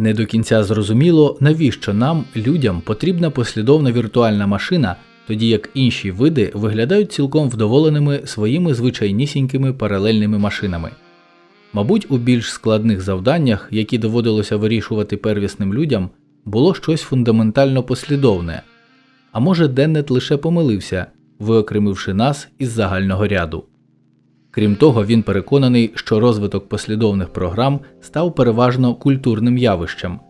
Не до кінця зрозуміло, навіщо нам, людям, потрібна послідовна віртуальна машина, тоді як інші види виглядають цілком вдоволеними своїми звичайнісінькими паралельними машинами. Мабуть, у більш складних завданнях, які доводилося вирішувати первісним людям, було щось фундаментально послідовне, а може Деннет лише помилився, виокремивши нас із загального ряду. Крім того, він переконаний, що розвиток послідовних програм став переважно культурним явищем,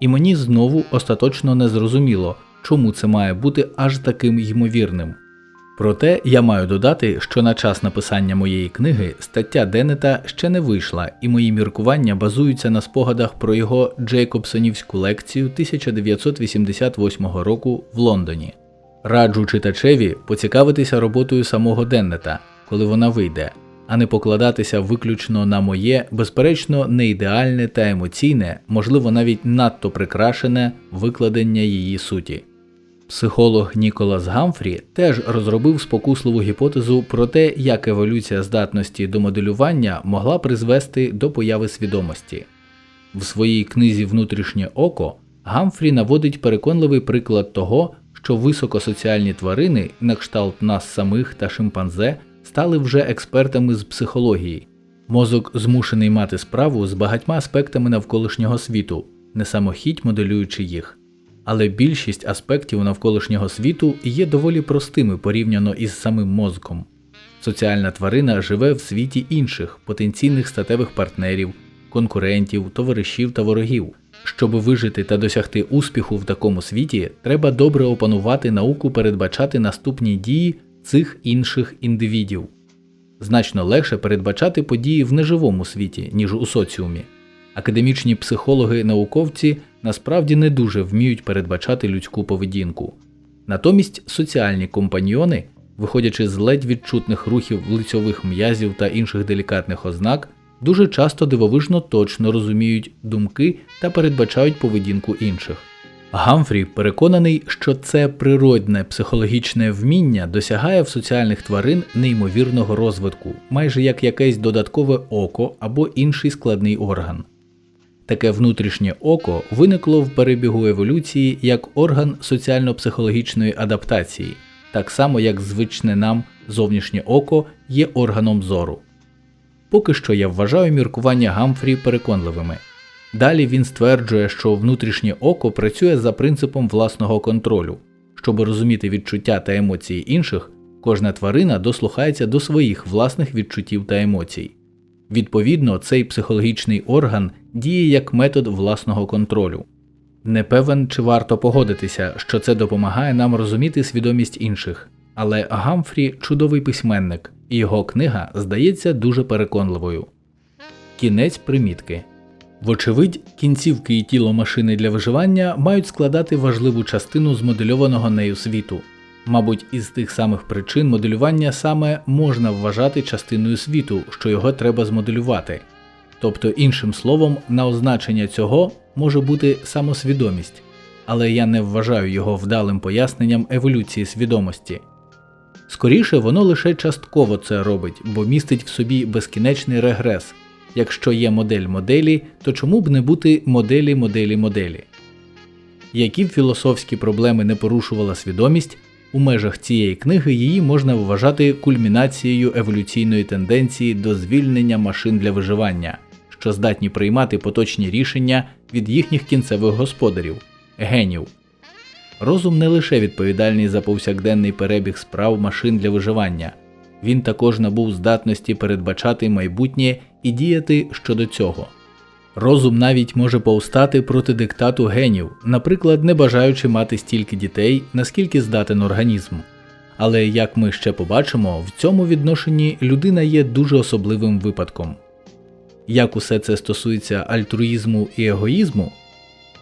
і мені знову остаточно не зрозуміло, чому це має бути аж таким ймовірним. Проте я маю додати, що на час написання моєї книги стаття Деннета ще не вийшла, і мої міркування базуються на спогадах про його Джейкобсонівську лекцію 1988 року в Лондоні. Раджу читачеві поцікавитися роботою самого Деннета, коли вона вийде, а не покладатися виключно на моє, безперечно, не ідеальне та емоційне, можливо, навіть надто прикрашене викладення її суті. Психолог Ніколас Гамфрі теж розробив спокусливу гіпотезу про те, як еволюція здатності до моделювання могла призвести до появи свідомості. В своїй книзі Внутрішнє око Гамфрі наводить переконливий приклад того, що високосоціальні тварини, на кшталт нас самих та шимпанзе, стали вже експертами з психології. Мозок змушений мати справу з багатьма аспектами навколишнього світу, не самохідь моделюючи їх. Але більшість аспектів навколишнього світу є доволі простими порівняно із самим мозком. Соціальна тварина живе в світі інших потенційних статевих партнерів, конкурентів, товаришів та ворогів. Щоб вижити та досягти успіху в такому світі, треба добре опанувати науку передбачати наступні дії цих інших індивідів. Значно легше передбачати події в неживому світі, ніж у соціумі. Академічні психологи-науковці насправді не дуже вміють передбачати людську поведінку. Натомість соціальні компаньйони, виходячи з ледь відчутних рухів лицьових м'язів та інших делікатних ознак, дуже часто дивовижно точно розуміють думки та передбачають поведінку інших. Гамфрі переконаний, що це природне психологічне вміння досягає в соціальних тварин неймовірного розвитку, майже як якесь додаткове око або інший складний орган. Таке внутрішнє око виникло в перебігу еволюції як орган соціально-психологічної адаптації, так само як звичне нам зовнішнє око є органом зору. Поки що я вважаю міркування Гамфрі переконливими. Далі він стверджує, що внутрішнє око працює за принципом власного контролю. Щоб розуміти відчуття та емоції інших, кожна тварина дослухається до своїх власних відчуттів та емоцій. Відповідно, цей психологічний орган діє як метод власного контролю. Не певен, чи варто погодитися, що це допомагає нам розуміти свідомість інших, але Гамфрі чудовий письменник, і його книга здається дуже переконливою. Кінець примітки. Вочевидь, кінцівки і тіло машини для виживання мають складати важливу частину змодельованого нею світу. Мабуть, із тих самих причин моделювання саме можна вважати частиною світу, що його треба змоделювати. Тобто, іншим словом, на означення цього може бути самосвідомість, але я не вважаю його вдалим поясненням еволюції свідомості. Скоріше воно лише частково це робить, бо містить в собі безкінечний регрес. Якщо є модель моделі, то чому б не бути моделі моделі моделі? Які б філософські проблеми не порушувала свідомість, у межах цієї книги її можна вважати кульмінацією еволюційної тенденції до звільнення машин для виживання, що здатні приймати поточні рішення від їхніх кінцевих господарів генів. Розум не лише відповідальний за повсякденний перебіг справ машин для виживання, він також набув здатності передбачати майбутнє і діяти щодо цього. Розум навіть може повстати проти диктату генів, наприклад, не бажаючи мати стільки дітей, наскільки здатен організм. Але як ми ще побачимо, в цьому відношенні людина є дуже особливим випадком. Як усе це стосується альтруїзму і егоїзму,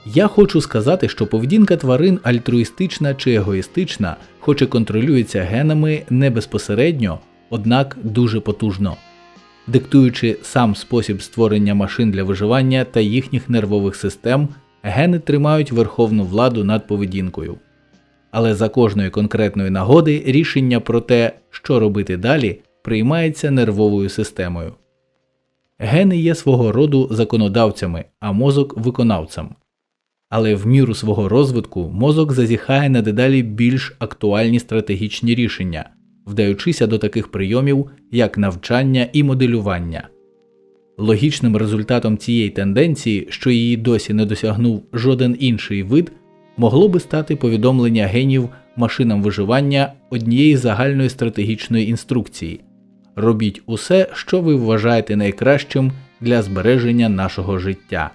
я хочу сказати, що поведінка тварин альтруїстична чи егоїстична, хоч і контролюється генами не безпосередньо, однак дуже потужно диктуючи сам спосіб створення машин для виживання та їхніх нервових систем, гени тримають верховну владу над поведінкою. Але за кожної конкретної нагоди рішення про те, що робити далі, приймається нервовою системою. Гени є свого роду законодавцями, а мозок виконавцем. Але в міру свого розвитку мозок зазіхає на дедалі більш актуальні стратегічні рішення, вдаючися до таких прийомів, як навчання і моделювання. Логічним результатом цієї тенденції, що її досі не досягнув жоден інший вид, могло би стати повідомлення генів машинам виживання однієї загальної стратегічної інструкції робіть усе, що ви вважаєте найкращим для збереження нашого життя.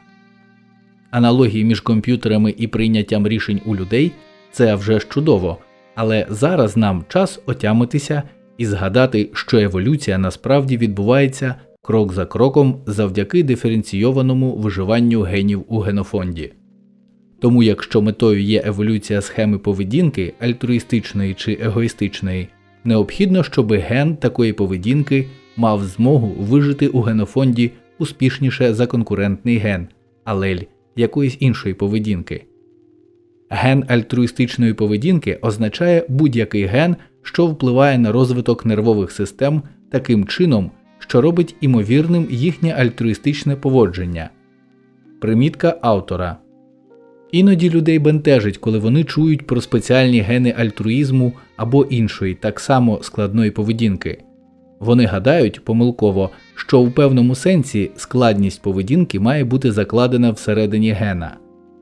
Аналогії між комп'ютерами і прийняттям рішень у людей це вже ж чудово, але зараз нам час отямитися і згадати, що еволюція насправді відбувається крок за кроком завдяки диференційованому виживанню генів у генофонді. Тому якщо метою є еволюція схеми поведінки альтруїстичної чи егоїстичної, необхідно, щоб ген такої поведінки мав змогу вижити у генофонді успішніше за конкурентний ген, алель якоїсь іншої поведінки. Ген альтруїстичної поведінки означає будь-який ген, що впливає на розвиток нервових систем таким чином, що робить імовірним їхнє альтруїстичне поводження. Примітка автора Іноді людей бентежить, коли вони чують про спеціальні гени альтруїзму або іншої, так само складної поведінки. Вони гадають помилково, що у певному сенсі складність поведінки має бути закладена всередині гена.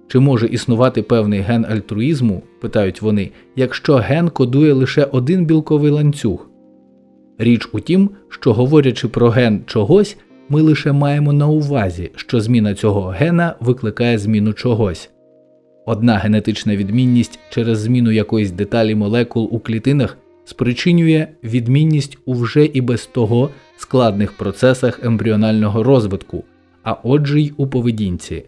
Чи може існувати певний ген альтруїзму, питають вони, якщо ген кодує лише один білковий ланцюг? Річ у тім, що говорячи про ген чогось, ми лише маємо на увазі, що зміна цього гена викликає зміну чогось. Одна генетична відмінність через зміну якоїсь деталі молекул у клітинах спричинює відмінність у вже і без того складних процесах ембріонального розвитку, а отже й у поведінці.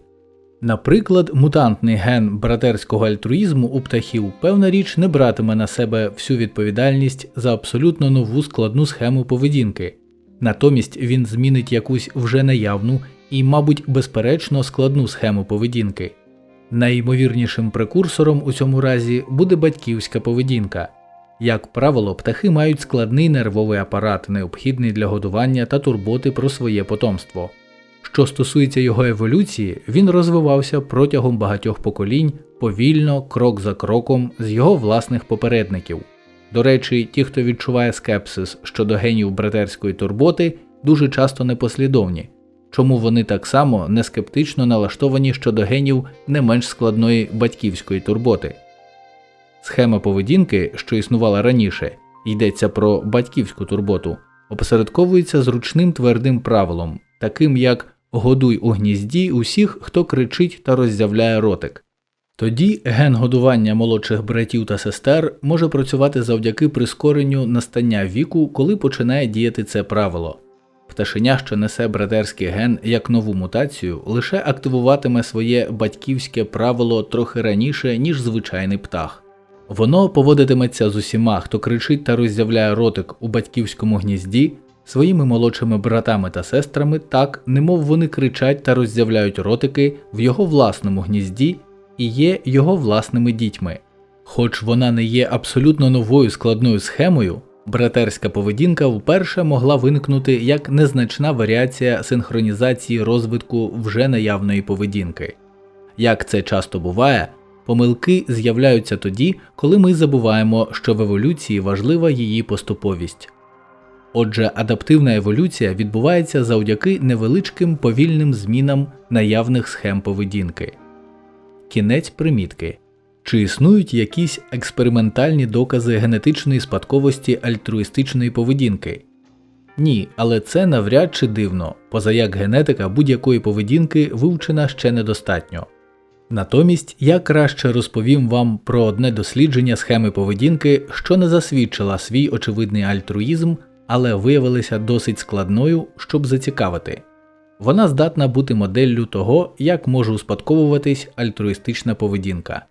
Наприклад, мутантний ген братерського альтруїзму у птахів певна річ не братиме на себе всю відповідальність за абсолютно нову складну схему поведінки, натомість він змінить якусь вже наявну і, мабуть, безперечно складну схему поведінки. Найімовірнішим прекурсором у цьому разі буде батьківська поведінка. Як правило, птахи мають складний нервовий апарат, необхідний для годування та турботи про своє потомство. Що стосується його еволюції, він розвивався протягом багатьох поколінь повільно, крок за кроком з його власних попередників. До речі, ті, хто відчуває скепсис щодо генів братерської турботи, дуже часто непослідовні, чому вони так само не скептично налаштовані щодо генів не менш складної батьківської турботи. Схема поведінки, що існувала раніше, йдеться про батьківську турботу, опосередковується зручним твердим правилом, таким як годуй у гнізді усіх, хто кричить та роззявляє ротик. Тоді ген годування молодших братів та сестер може працювати завдяки прискоренню настання віку, коли починає діяти це правило. Пташеня, що несе братерський ген як нову мутацію, лише активуватиме своє батьківське правило трохи раніше, ніж звичайний птах. Воно поводитиметься з усіма, хто кричить та роззявляє ротик у батьківському гнізді, своїми молодшими братами та сестрами так, немов вони кричать та роззявляють ротики в його власному гнізді і є його власними дітьми. Хоч вона не є абсолютно новою складною схемою, братерська поведінка вперше могла виникнути як незначна варіація синхронізації розвитку вже наявної поведінки. Як це часто буває, помилки з'являються тоді, коли ми забуваємо, що в еволюції важлива її поступовість. Отже, адаптивна еволюція відбувається завдяки невеличким повільним змінам наявних схем поведінки. Кінець примітки. Чи існують якісь експериментальні докази генетичної спадковості альтруїстичної поведінки? Ні, але це навряд чи дивно, позаяк генетика будь-якої поведінки вивчена ще недостатньо. Натомість я краще розповім вам про одне дослідження схеми поведінки, що не засвідчила свій очевидний альтруїзм, але виявилася досить складною, щоб зацікавити. Вона здатна бути моделлю того, як може успадковуватись альтруїстична поведінка.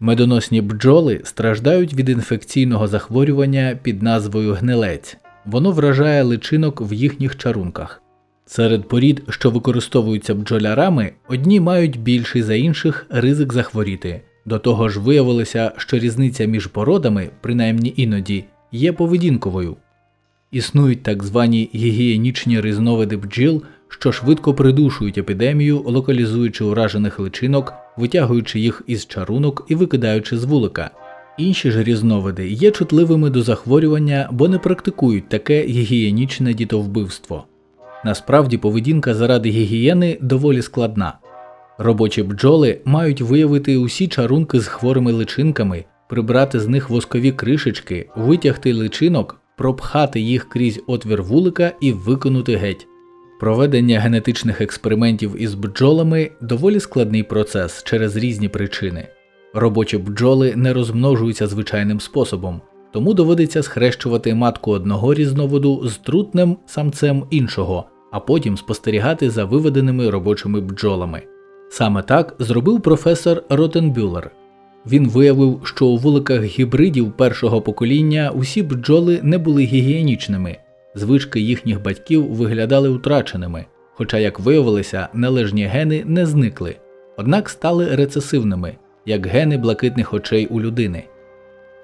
Медоносні бджоли страждають від інфекційного захворювання під назвою гнилець, воно вражає личинок в їхніх чарунках. Серед порід, що використовуються бджолярами, одні мають більший за інших ризик захворіти. До того ж, виявилося, що різниця між породами, принаймні іноді, є поведінковою. Існують так звані гігієнічні різновиди бджіл, що швидко придушують епідемію, локалізуючи уражених личинок, витягуючи їх із чарунок і викидаючи з вулика. Інші ж різновиди є чутливими до захворювання, бо не практикують таке гігієнічне дітовбивство. Насправді поведінка заради гігієни доволі складна. Робочі бджоли мають виявити усі чарунки з хворими личинками, прибрати з них воскові кришечки, витягти личинок, пропхати їх крізь отвір вулика і викинути геть. Проведення генетичних експериментів із бджолами доволі складний процес через різні причини. Робочі бджоли не розмножуються звичайним способом, тому доводиться схрещувати матку одного різновиду з трутнем самцем іншого, а потім спостерігати за виведеними робочими бджолами. Саме так зробив професор Ротенбюлер. Він виявив, що у вуликах гібридів першого покоління усі бджоли не були гігієнічними, звички їхніх батьків виглядали втраченими, хоча, як виявилося, належні гени не зникли, однак стали рецесивними, як гени блакитних очей у людини.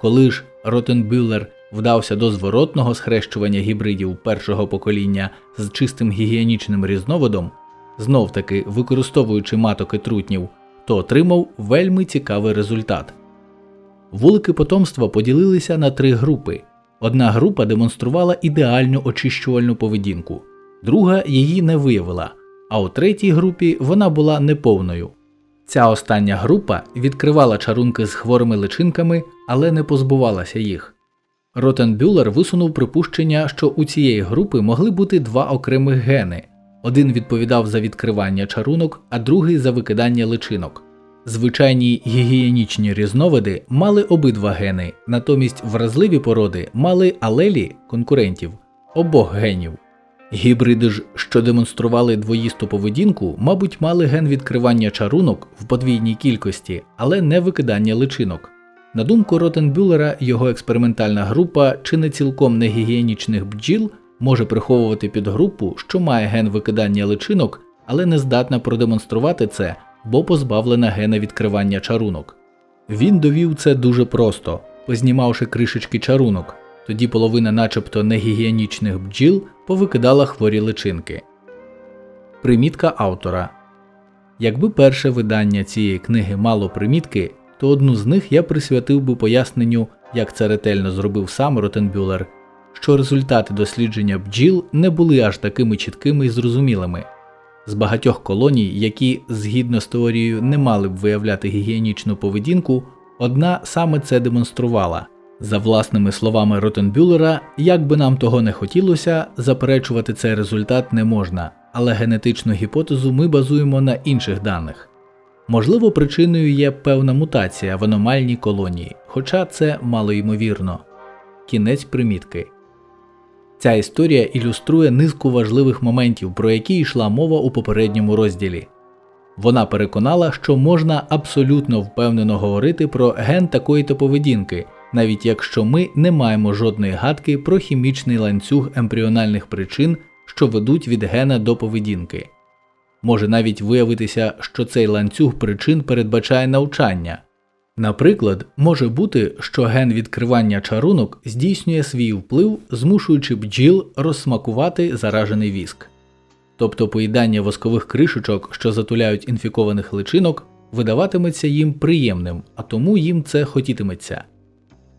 Коли ж Ротенбюлер вдався до зворотного схрещування гібридів першого покоління з чистим гігієнічним різновидом, знов таки використовуючи матоки трутнів, то отримав вельми цікавий результат. Вулики потомства поділилися на три групи. Одна група демонструвала ідеальну очищувальну поведінку, друга її не виявила, а у третій групі вона була неповною. Ця остання група відкривала чарунки з хворими личинками, але не позбувалася їх. Ротенбюлер висунув припущення, що у цієї групи могли бути два окремих гени один відповідав за відкривання чарунок, а другий за викидання личинок. Звичайні гігієнічні різновиди мали обидва гени, натомість вразливі породи мали алелі конкурентів обох генів. Гібриди ж, що демонстрували двоїсту поведінку, мабуть, мали ген відкривання чарунок в подвійній кількості, але не викидання личинок. На думку Ротенбюлера, його експериментальна група чи не цілком негігієнічних бджіл може приховувати підгрупу, що має ген викидання личинок, але не здатна продемонструвати це, бо позбавлена гена відкривання чарунок. Він довів це дуже просто, познімавши кришечки чарунок, тоді половина начебто негігієнічних бджіл повикидала хворі личинки. Примітка автора Якби перше видання цієї книги мало примітки, то одну з них я присвятив би поясненню, як це ретельно зробив сам Ротенбюлер, що результати дослідження бджіл не були аж такими чіткими і зрозумілими. З багатьох колоній, які згідно з теорією не мали б виявляти гігієнічну поведінку, одна саме це демонструвала. За власними словами Ротенбюлера, як би нам того не хотілося, заперечувати цей результат не можна, але генетичну гіпотезу ми базуємо на інших даних. Можливо, причиною є певна мутація в аномальній колонії, хоча це мало ймовірно. Кінець примітки. Ця історія ілюструє низку важливих моментів, про які йшла мова у попередньому розділі. Вона переконала, що можна абсолютно впевнено говорити про ген такої то поведінки, навіть якщо ми не маємо жодної гадки про хімічний ланцюг ембріональних причин, що ведуть від гена до поведінки. Може навіть виявитися, що цей ланцюг причин передбачає навчання. Наприклад, може бути, що ген відкривання чарунок здійснює свій вплив, змушуючи бджіл розсмакувати заражений віск. Тобто поїдання воскових кришечок, що затуляють інфікованих личинок, видаватиметься їм приємним, а тому їм це хотітиметься.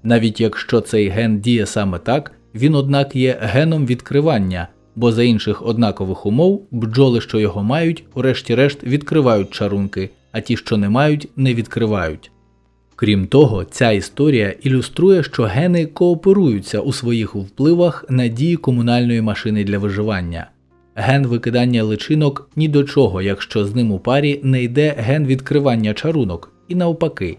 Навіть якщо цей ген діє саме так, він однак є геном відкривання, бо за інших однакових умов бджоли, що його мають, урешті-решт відкривають чарунки, а ті, що не мають, не відкривають. Крім того, ця історія ілюструє, що гени кооперуються у своїх впливах на дії комунальної машини для виживання. Ген викидання личинок ні до чого, якщо з ним у парі не йде ген відкривання чарунок, і навпаки.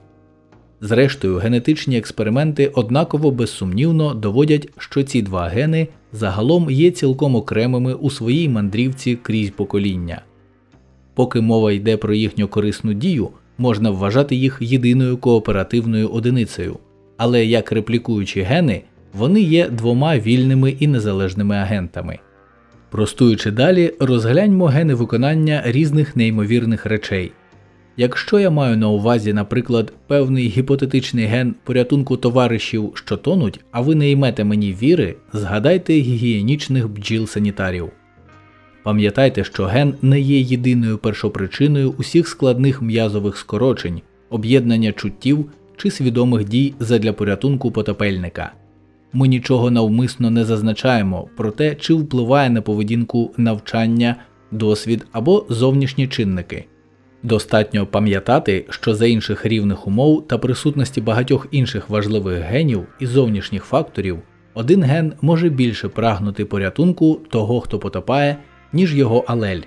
Зрештою, генетичні експерименти однаково безсумнівно доводять, що ці два гени загалом є цілком окремими у своїй мандрівці крізь покоління. Поки мова йде про їхню корисну дію можна вважати їх єдиною кооперативною одиницею, але як реплікуючі гени, вони є двома вільними і незалежними агентами. Простуючи далі, розгляньмо гени виконання різних неймовірних речей. Якщо я маю на увазі, наприклад, певний гіпотетичний ген порятунку товаришів, що тонуть, а ви не ймете мені віри, згадайте гігієнічних бджіл санітарів. Пам'ятайте, що ген не є єдиною першопричиною усіх складних м'язових скорочень, об'єднання чуттів чи свідомих дій задля порятунку потопельника. Ми нічого навмисно не зазначаємо про те, чи впливає на поведінку навчання, досвід або зовнішні чинники. Достатньо пам'ятати, що за інших рівних умов та присутності багатьох інших важливих генів і зовнішніх факторів один ген може більше прагнути порятунку того, хто потопає, ніж його алель.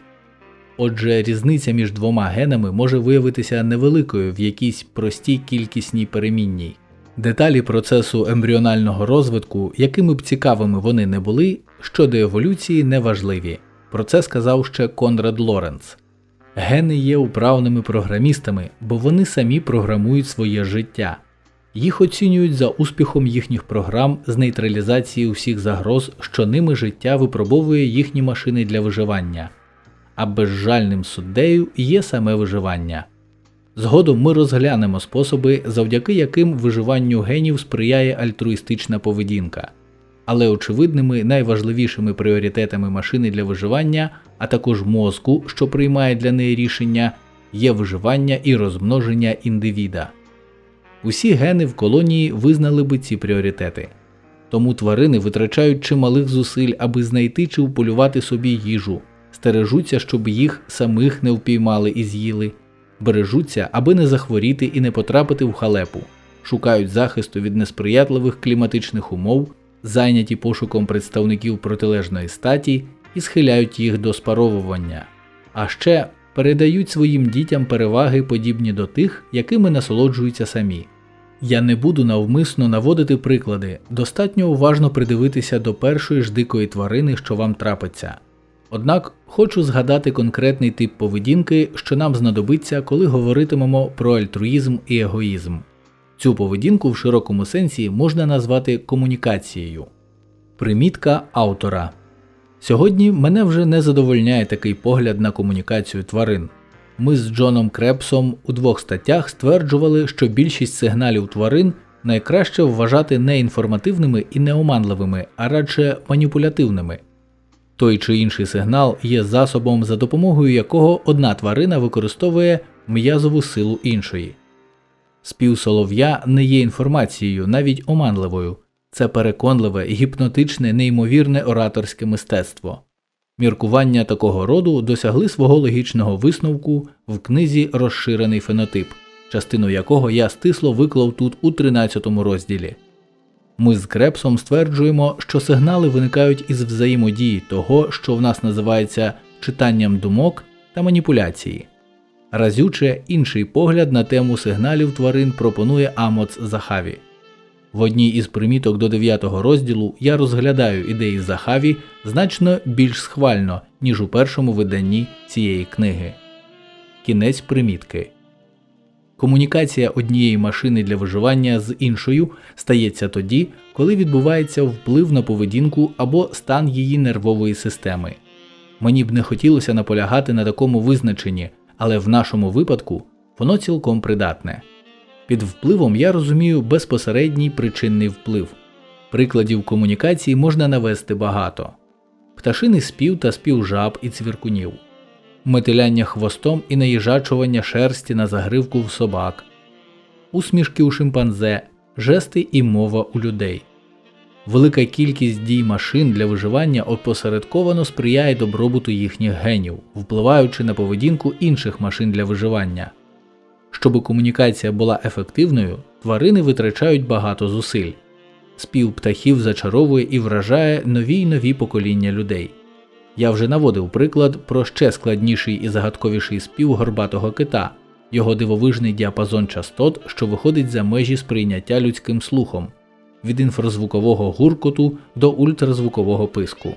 Отже, різниця між двома генами може виявитися невеликою в якійсь простій кількісній перемінній. Деталі процесу ембріонального розвитку, якими б цікавими вони не були, щодо еволюції неважливі. Про це сказав ще Конрад Лоренц. Гени є управними програмістами, бо вони самі програмують своє життя. Їх оцінюють за успіхом їхніх програм з нейтралізації усіх загроз, що ними життя випробовує їхні машини для виживання, а безжальним суддею є саме виживання. Згодом ми розглянемо способи, завдяки яким виживанню генів сприяє альтруїстична поведінка. Але очевидними найважливішими пріоритетами машини для виживання, а також мозку, що приймає для неї рішення, є виживання і розмноження індивіда. Усі гени в колонії визнали би ці пріоритети. Тому тварини витрачають чималих зусиль, аби знайти чи вполювати собі їжу, стережуться, щоб їх самих не впіймали і з'їли, бережуться, аби не захворіти і не потрапити в халепу, шукають захисту від несприятливих кліматичних умов, зайняті пошуком представників протилежної статі і схиляють їх до спаровування, а ще передають своїм дітям переваги, подібні до тих, якими насолоджуються самі. Я не буду навмисно наводити приклади, достатньо уважно придивитися до першої ж дикої тварини, що вам трапиться. Однак хочу згадати конкретний тип поведінки, що нам знадобиться, коли говоритимемо про альтруїзм і егоїзм. Цю поведінку в широкому сенсі можна назвати комунікацією. Примітка автора Сьогодні мене вже не задовольняє такий погляд на комунікацію тварин. Ми з Джоном Крепсом у двох статтях стверджували, що більшість сигналів тварин найкраще вважати не інформативними і неоманливими, а радше маніпулятивними. Той чи інший сигнал є засобом, за допомогою якого одна тварина використовує м'язову силу іншої. Спів солов'я не є інформацією, навіть оманливою, це переконливе, гіпнотичне, неймовірне ораторське мистецтво. Міркування такого роду досягли свого логічного висновку в книзі Розширений фенотип, частину якого я стисло виклав тут у 13 розділі. Ми з Крепсом стверджуємо, що сигнали виникають із взаємодії того, що в нас називається читанням думок та маніпуляції. Разюче інший погляд на тему сигналів тварин пропонує Амоц Захаві. В одній із приміток до 9 розділу я розглядаю ідеї Захаві значно більш схвально, ніж у першому виданні цієї книги. Кінець примітки. Комунікація однієї машини для виживання з іншою стається тоді, коли відбувається вплив на поведінку або стан її нервової системи. Мені б не хотілося наполягати на такому визначенні, але в нашому випадку воно цілком придатне. Під впливом я розумію безпосередній причинний вплив. Прикладів комунікації можна навести багато пташиний спів та спів жаб і цвіркунів, метиляння хвостом і наїжачування шерсті на загривку в собак, усмішки у шимпанзе, жести і мова у людей. Велика кількість дій машин для виживання опосередковано сприяє добробуту їхніх генів, впливаючи на поведінку інших машин для виживання. Щоб комунікація була ефективною, тварини витрачають багато зусиль. Спів птахів зачаровує і вражає нові й нові покоління людей. Я вже наводив приклад про ще складніший і загадковіший спів горбатого кита, його дивовижний діапазон частот, що виходить за межі сприйняття людським слухом від інфразвукового гуркоту до ультразвукового писку.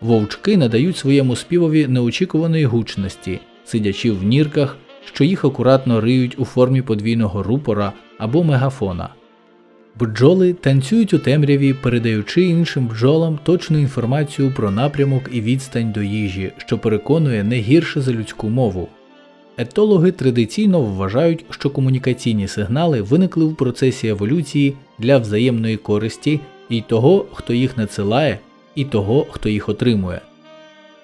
Вовчки надають своєму співові неочікуваної гучності, сидячи в нірках що їх акуратно риють у формі подвійного рупора або мегафона. Бджоли танцюють у темряві, передаючи іншим бджолам точну інформацію про напрямок і відстань до їжі, що переконує не гірше за людську мову. Етологи традиційно вважають, що комунікаційні сигнали виникли в процесі еволюції для взаємної користі і того, хто їх надсилає, і того, хто їх отримує.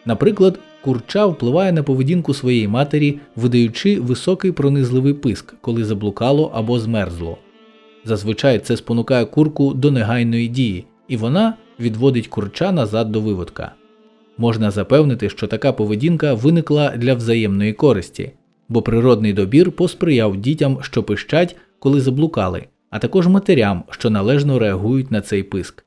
Наприклад, курча впливає на поведінку своєї матері, видаючи високий пронизливий писк, коли заблукало або змерзло. Зазвичай це спонукає курку до негайної дії, і вона відводить курча назад до виводка. Можна запевнити, що така поведінка виникла для взаємної користі, бо природний добір посприяв дітям, що пищать, коли заблукали, а також матерям, що належно реагують на цей писк.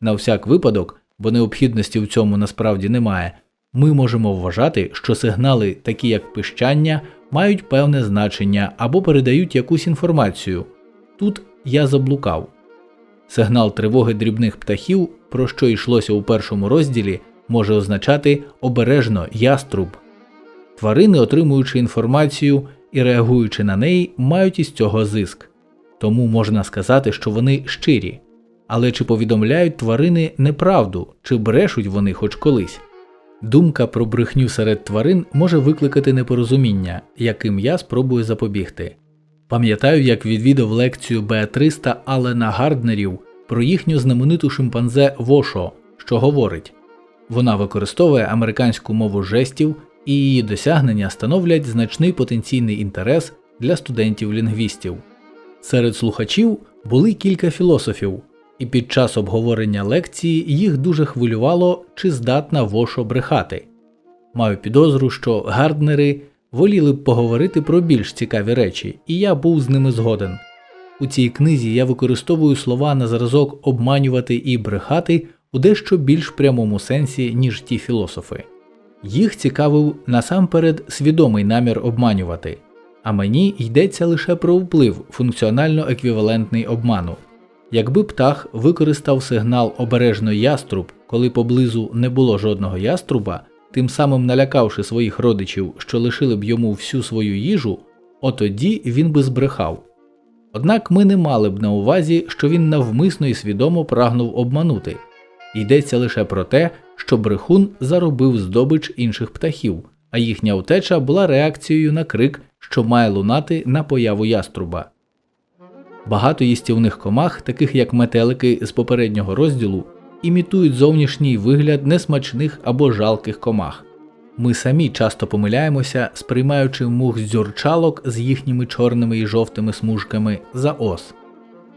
На всяк випадок, бо необхідності в цьому насправді немає, ми можемо вважати, що сигнали, такі як пищання, мають певне значення або передають якусь інформацію. Тут я заблукав. Сигнал тривоги дрібних птахів, про що йшлося у першому розділі, може означати обережно яструб. Тварини, отримуючи інформацію і реагуючи на неї, мають із цього зиск. Тому можна сказати, що вони щирі. Але чи повідомляють тварини неправду, чи брешуть вони хоч колись? Думка про брехню серед тварин може викликати непорозуміння, яким я спробую запобігти. Пам'ятаю, як відвідав лекцію Беатриста Алена Гарднерів про їхню знамениту шимпанзе Вошо, що говорить вона використовує американську мову жестів, і її досягнення становлять значний потенційний інтерес для студентів-лінгвістів. Серед слухачів були кілька філософів, і під час обговорення лекції їх дуже хвилювало, чи здатна Вошо брехати. Маю підозру, що гарднери воліли б поговорити про більш цікаві речі, і я був з ними згоден. У цій книзі я використовую слова на зразок обманювати і брехати у дещо більш прямому сенсі, ніж ті філософи. Їх цікавив насамперед свідомий намір обманювати, а мені йдеться лише про вплив функціонально еквівалентний обману. Якби птах використав сигнал обережно яструб, коли поблизу не було жодного яструба, тим самим налякавши своїх родичів, що лишили б йому всю свою їжу, отоді він би збрехав. Однак ми не мали б на увазі, що він навмисно і свідомо прагнув обманути. Йдеться лише про те, що брехун заробив здобич інших птахів, а їхня утеча була реакцією на крик, що має лунати на появу яструба. Багато їстівних комах, таких як метелики з попереднього розділу, імітують зовнішній вигляд несмачних або жалких комах. Ми самі часто помиляємося, сприймаючи мух дзюрчалок з їхніми чорними і жовтими смужками за ос.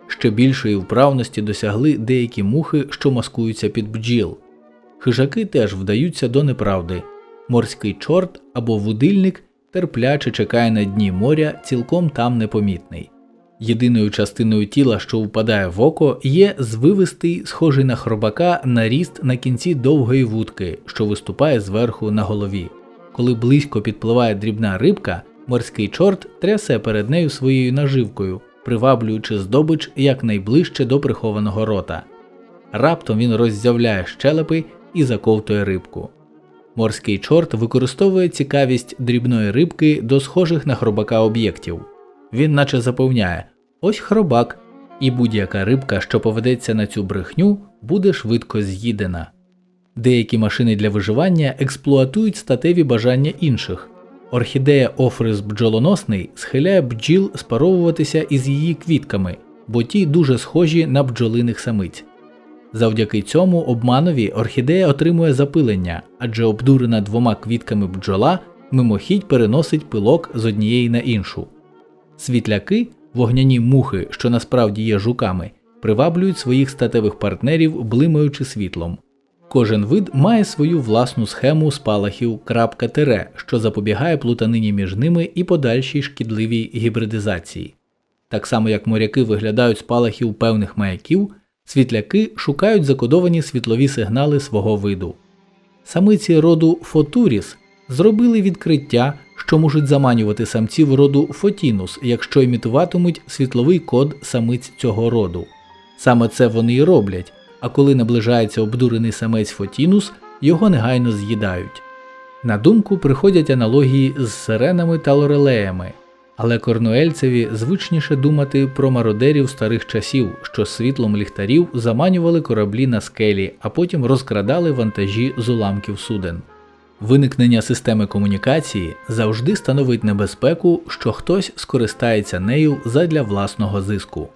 Ще більшої вправності досягли деякі мухи, що маскуються під бджіл. Хижаки теж вдаються до неправди. Морський чорт або вудильник терпляче чекає на дні моря, цілком там непомітний. Єдиною частиною тіла, що впадає в око, є звивистий, схожий на хробака наріст на кінці довгої вудки, що виступає зверху на голові. Коли близько підпливає дрібна рибка, морський чорт трясе перед нею своєю наживкою, приваблюючи здобич якнайближче до прихованого рота. Раптом він роззявляє щелепи і заковтує рибку. Морський чорт використовує цікавість дрібної рибки до схожих на хробака об'єктів. Він наче запевняє ось хробак, і будь-яка рибка, що поведеться на цю брехню, буде швидко з'їдена. Деякі машини для виживання експлуатують статеві бажання інших. Орхідея Офрис бджолоносний схиляє бджіл спаровуватися із її квітками, бо ті дуже схожі на бджолиних самиць. Завдяки цьому обманові орхідея отримує запилення, адже обдурена двома квітками бджола мимохідь переносить пилок з однієї на іншу. Світляки, вогняні мухи, що насправді є жуками, приваблюють своїх статевих партнерів, блимаючи світлом. Кожен вид має свою власну схему спалахів крапка тире, що запобігає плутанині між ними і подальшій шкідливій гібридизації. Так само як моряки виглядають спалахів певних маяків, світляки шукають закодовані світлові сигнали свого виду. Самиці роду Фотуріс зробили відкриття, що можуть заманювати самців роду Фотінус, якщо імітуватимуть світловий код самиць цього роду. Саме це вони й роблять, а коли наближається обдурений самець Фотінус, його негайно з'їдають. На думку приходять аналогії з сиренами та лорелеями, але корнуельцеві звичніше думати про мародерів старих часів, що світлом ліхтарів заманювали кораблі на скелі, а потім розкрадали вантажі з уламків суден. Виникнення системи комунікації завжди становить небезпеку, що хтось скористається нею задля власного зиску.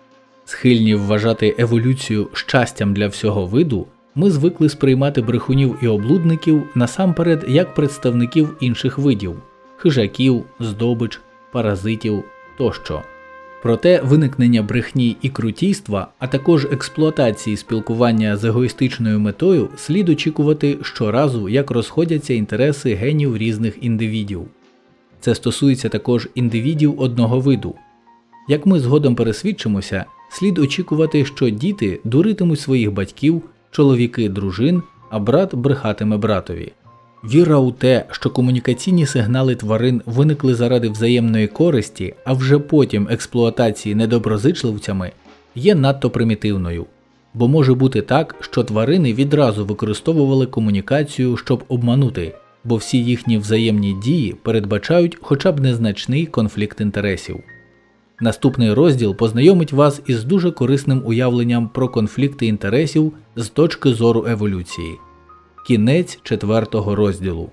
Схильні вважати еволюцію щастям для всього виду, Ми звикли сприймати брехунів і облудників насамперед як представників інших видів хижаків, здобич, паразитів тощо. Проте виникнення брехні і крутійства, а також експлуатації спілкування з егоїстичною метою слід очікувати щоразу, як розходяться інтереси генів різних індивідів. Це стосується також індивідів одного виду. Як ми згодом пересвідчимося, слід очікувати, що діти дуритимуть своїх батьків, чоловіки дружин, а брат брехатиме братові. Віра у те, що комунікаційні сигнали тварин виникли заради взаємної користі, а вже потім експлуатації недоброзичливцями, є надто примітивною. Бо може бути так, що тварини відразу використовували комунікацію, щоб обманути, бо всі їхні взаємні дії передбачають хоча б незначний конфлікт інтересів. Наступний розділ познайомить вас із дуже корисним уявленням про конфлікти інтересів з точки зору еволюції. Кінець четвертого розділу.